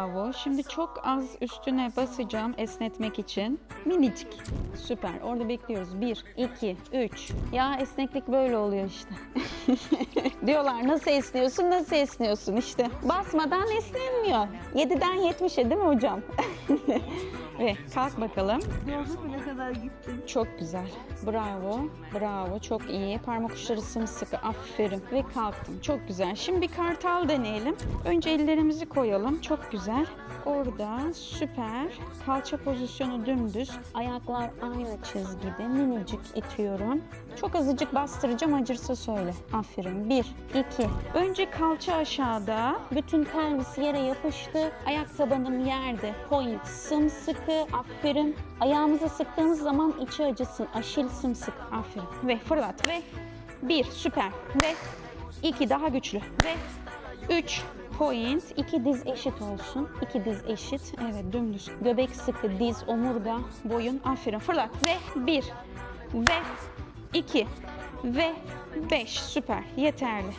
Bravo. Şimdi çok az üstüne basacağım esnetmek için. Minicik. Süper. Orada bekliyoruz. 1, 2, 3. Ya esneklik böyle oluyor işte. Diyorlar nasıl esniyorsun, nasıl esniyorsun işte. Basmadan esnenmiyor. 7'den 70'e değil mi hocam? Ve kalk bakalım. Gördün mü ne kadar gittin? Çok güzel. Bravo. Bravo. Çok iyi. Parmak uçları sımsıkı. Aferin. Ve kalktım. Çok güzel. Şimdi bir kartal deneyelim. Önce ellerimizi koyalım. Çok güzel. Orada süper. Kalça pozisyonu dümdüz. Ayaklar aynı çizgide. Minicik itiyorum. Çok azıcık bastıracağım. Acırsa söyle. Aferin. Bir, iki. Önce kalça aşağıda. Bütün pelvis yere yapıştı. Ayak tabanım yerde. Point sımsıkı. Aferin. Ayağımızı sıktığımız zaman içi acısın. Aşil sımsık. Aferin. Ve fırlat. Ve bir. Süper. Ve iki. Daha güçlü. Ve üç. Point. İki diz eşit olsun. İki diz eşit. Evet dümdüz. Göbek sıkı. Diz, omurga, boyun. Aferin. Fırlat. Ve bir. Ve iki. Ve beş. Süper. Yeterli.